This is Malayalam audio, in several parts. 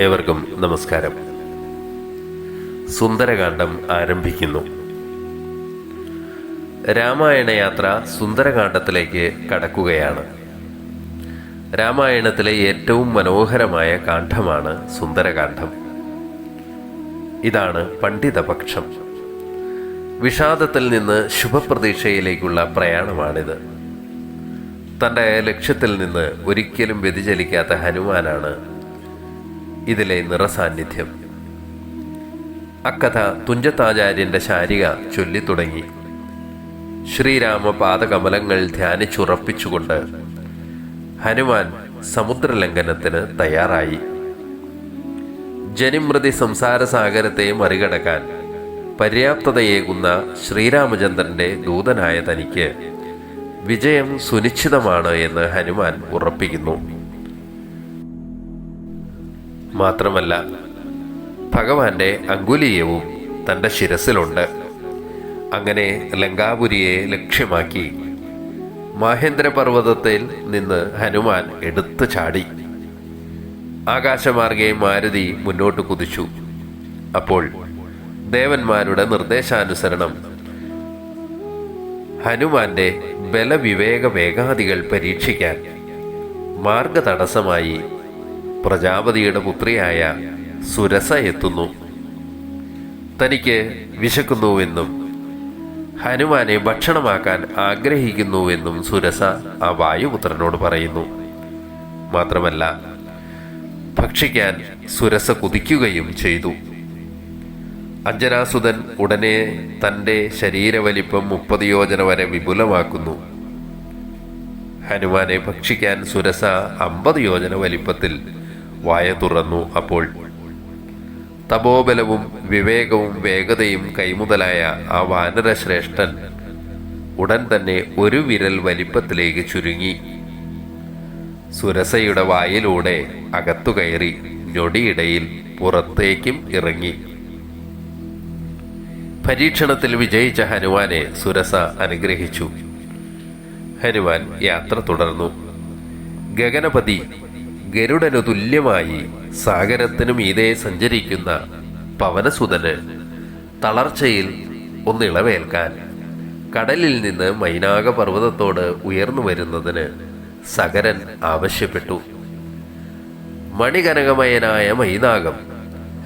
ഏവർക്കും നമസ്കാരം. സുന്ദരകാന്ഡം ആരംഭിക്കുന്നു. രാമായണ യാത്ര സുന്ദരകാന്ഡത്തിലേക്ക് കടക്കുകയാണ്. രാമായണത്തിലെ ഏറ്റവും മനോഹരമായ കാന്ഡമാണ് സുന്ദരകാന്ഡം. ഇതാണ് പണ്ഡിതപക്ഷം. വിഷാദത്തിൽ നിന്ന് ശുഭപ്രതീക്ഷയിലേക്കുള്ള പ്രയാണമാണിത്. തന്റെ ലക്ഷ്യത്തിൽ നിന്ന് ഒരിക്കലും വ്യതിചലിക്കാത്ത ഹനുമാനാണ് ഇതിലെ നിറസാന്നിധ്യം. അക്കഥ തുഞ്ചത്താചാര്യന്റെ ശാരിക ചൊല്ലിത്തുടങ്ങി. ശ്രീരാമ പാദകമലങ്ങൾ ധ്യാനിച്ചുറപ്പിച്ചുകൊണ്ട് ഹനുമാൻ സമുദ്രലംഘനത്തിന് തയ്യാറായി. ജനിമൃതി സംസാരസാഗരത്തെ മറികടക്കാൻ പര്യാപ്തതയേകുന്ന ശ്രീരാമചന്ദ്രന്റെ ദൂതനായ തനിക്ക് വിജയം സുനിശ്ചിതമാണ് എന്ന് ഹനുമാൻ ഉറപ്പിക്കുന്നു. മാത്രമല്ല ഭഗവാന്റെ അങ്കുലീയവും തന്റെ ശിരസിലുണ്ട്. അങ്ങനെ ലങ്കാപുരിയെ ലക്ഷ്യമാക്കി മഹേന്ദ്രപർവതത്തിൽ നിന്ന് ഹനുമാൻ എടുത്തു ചാടി. ആകാശമാർഗെ മാരുതി മുന്നോട്ട് കുതിച്ചു. അപ്പോൾ ദേവന്മാരുടെ നിർദ്ദേശാനുസരണം ഹനുമാന്റെ ബലവിവേക വേഗാദികൾ പരീക്ഷിക്കാൻ മാർഗതടസ്സമായി പ്രജാപതിയുടെ പുത്രിയായ സുരസ എത്തുന്നു. തനിക്ക് വിശക്കുന്നുവെന്നും ഹനുമാനെ ഭക്ഷണമാക്കാൻ ആഗ്രഹിക്കുന്നുവെന്നും സുരസ ആ വായുപുത്രനോട് പറയുന്നു. മാത്രമല്ല ഭക്ഷിക്കാൻ സുരസ കുതിക്കുകയും ചെയ്തു. അഞ്ജനാസുതൻ ഉടനെ തന്റെ ശരീരവലിപ്പം മുപ്പത് യോജന വരെ വിപുലമാക്കുന്നു. ഹനുമാനെ ഭക്ഷിക്കാൻ സുരസ അമ്പത് യോജന വലിപ്പത്തിൽ വായ തുറന്നു അപ്പോൾ തപോബലവും വിവേകവും വേഗതയും കൈമുതലായ ആ വാനരശ്രേഷ്ഠൻ ഉടൻ തന്നെ ഒരു വിരൽ വലിപ്പത്തിലേക്ക് ചുരുങ്ങി. സുരസയുടെ വായിലൂടെ അകത്തു കയറി ഞൊടിയിടയിൽ പുറത്തേക്കും ഇറങ്ങി. പരീക്ഷണത്തിൽ വിജയിച്ച ഹനുമാനെ സുരസ അനുഗ്രഹിച്ചു. ഹനുമാൻ യാത്ര തുടർന്നു. ഗഗനപതി ഗരുഡനു തുല്യമായി സാഗരത്തിനു മീതെ സഞ്ചരിക്കുന്ന പവനസുതന് തളർച്ചയിൽ ഒന്നിളവേൽക്കാൻ കടലിൽ നിന്ന് മൈനാക പർവതത്തോട് ഉയർന്നു വരുന്നതിന് സകരൻ ആവശ്യപ്പെട്ടു. മണികനകമയനായ മൈനാകം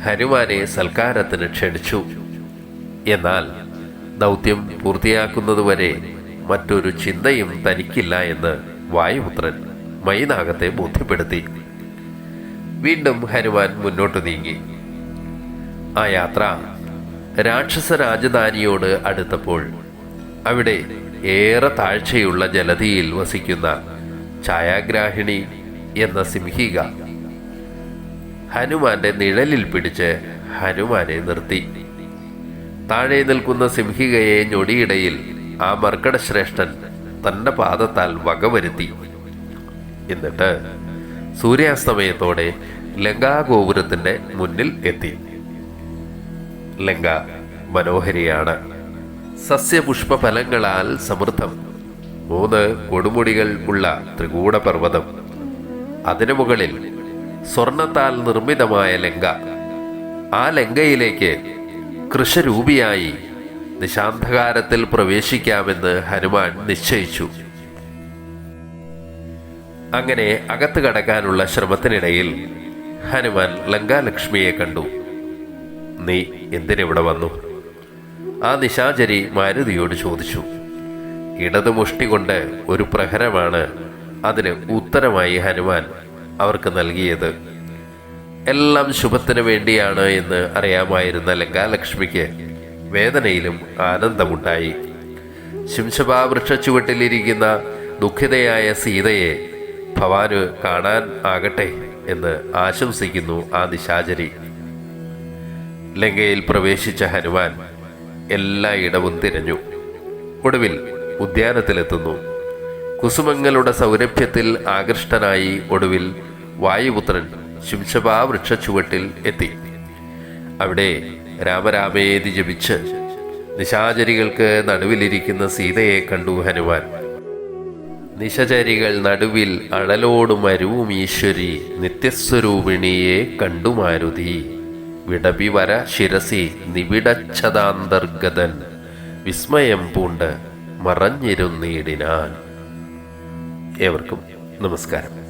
ഹനുമാനെ സൽക്കാരത്തിന് ക്ഷണിച്ചു. എന്നാൽ ദൗത്യം പൂർത്തിയാക്കുന്നതുവരെ മറ്റൊരു ചിന്തയും തനിക്കില്ല എന്ന് വായുപുത്രൻ മൈനാകത്തെ ബോധ്യപ്പെടുത്തി. വീണ്ടും ഹനുമാൻ മുന്നോട്ട് നീങ്ങി. ആ യാത്ര രാക്ഷസ രാജധാനിയോട് അടുത്തപ്പോൾ അവിടെ ഏറെ താഴ്ചയുള്ള ജലധിയിൽ വസിക്കുന്ന ഛായാഗ്രാഹിണി എന്ന സിംഹിക ഹനുമാന്റെ നിഴലിൽ പിടിച്ച് ഹനുമാനെ നിർത്തി. താഴെ നിൽക്കുന്ന സിംഹികയെ ഞൊടിയിടയിൽ ആ മർക്കടശ്രേഷ്ഠൻ തന്റെ പാദത്താൽ വകവരുത്തി. എന്നിട്ട് സൂര്യാസ്തമയത്തോടെ ലങ്കാഗോപുരത്തിന്റെ മുന്നിൽ എത്തി. ലങ്ക മനോഹരിയാണ്. സസ്യപുഷ്പ ഫലങ്ങളാൽ സമൃദ്ധം. മൂന്ന് കൊടുമുടികൾ ഉള്ള ത്രികൂട പർവതം അതിനു മുകളിൽ സ്വർണത്താൽ നിർമ്മിതമായ ലങ്ക. ആ ലങ്കയിലേക്ക് കൃഷരൂപിയായി നിശാന്ധകാരത്തിൽ പ്രവേശിക്കാമെന്ന് ഹനുമാൻ നിശ്ചയിച്ചു. അങ്ങനെ അകത്ത് കടക്കാനുള്ള ശ്രമത്തിനിടയിൽ ഹനുമാൻ ലങ്കാലക്ഷ്മിയെ കണ്ടു. നീ എന്തിനിവിടെ വന്നു? ആ നിശാചരി മാരുതിയോട് ചോദിച്ചു. ഇടത് മുഷ്ടി കൊണ്ട് ഒരു പ്രഹരമാണ് അതിന് ഉത്തരമായി ഹനുമാൻ അവർക്ക് നൽകിയത്. എല്ലാം ശുഭത്തിന് വേണ്ടിയാണ് എന്ന് അറിയാമായിരുന്ന ലങ്കാലക്ഷ്മിക്ക് വേദനയിലും ആനന്ദമുണ്ടായി. ശിംശഭാ വൃക്ഷച്ചുവട്ടിലിരിക്കുന്ന ദുഃഖിതയായ സീതയെ ഭവാന് കാണാൻ ആകട്ടെ എന്ന് ആശംസിക്കുന്നു ആ നിശാചരി ലങ്കയിൽ പ്രവേശിച്ച ഹനുമാൻ എല്ലായിടവും തിരഞ്ഞു. ഒടുവിൽ ഉദ്യാനത്തിലെത്തുന്നു. കുസുമങ്ങളുടെ സൗരഭ്യത്തിൽ ആകൃഷ്ടനായി ഒടുവിൽ വായുപുത്രൻ ശിംശഭാ വൃക്ഷച്ചുവട്ടിൽ എത്തി. അവിടെ രാമരാമേതി ജപിച്ച് നിശാചരികൾക്ക് നടുവിലിരിക്കുന്ന സീതയെ കണ്ടു ഹനുമാൻ. നിശചരികൾ നടുവിൽ അഴലോടും മരുവും ഈശ്വരി നിത്യസ്വരൂപിണിയെ കണ്ടുമാരുതി. വിടപിവര ശിരസി നിവിടച്ഛതാന്തർഗതൻ വിസ്മയം പൂണ്ട് മറഞ്ഞിരുന്നീടിനാൻ. ഏവർക്കും നമസ്കാരം.